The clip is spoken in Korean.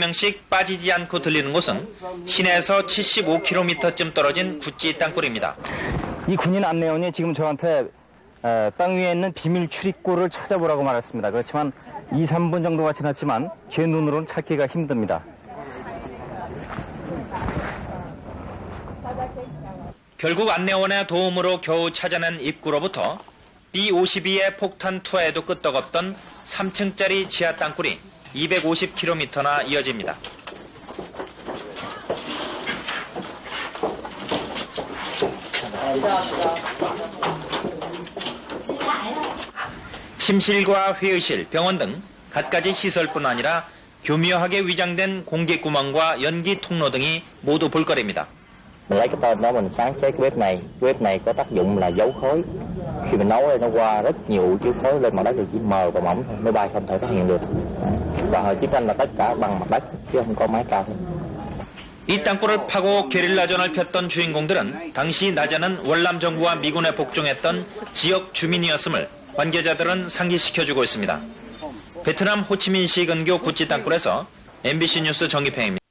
명씩 빠지지 않고 들리는 곳은 시내에서 75km쯤 떨어진 구찌 땅굴입니다. 이 군인 안내원이 지금 저한테 에, 땅 위에 있는 비밀 출입구를 찾아보라고 말했습니다. 그렇지만 2, 3분 정도가 지났지만 제 눈으로는 찾기가 힘듭니다. 결국 안내원의 도움으로 겨우 찾아낸 입구로부터 B-52의 폭탄 투하에도 끄떡없던 3층짜리 지하 땅굴이 250km나 이어집니다. 침실과 회의실, 병원 등 갖가지 시설뿐 아니라 교묘하게 위장된 공기구멍과 연기 통로 등이 모두 볼거리입니다. Khi mình nấu nó qua rất nhiều chiếu khói lên mặt đất thì chỉ mờ và mỏng thôi máy bay không thể phát hiện được và hồi chiến tranh là tất cả bằng mặt đất chứ không có mái cao 이 땅굴을 파고 게릴라전을 폈던 주인공들은 당시 나자는 월남 정부와 미군에 복종했던 지역 주민이었음을 관계자들은 상기시켜주고 있습니다. 베트남 호치민시 근교 구찌 땅굴에서 MBC 뉴스 정기평입니다.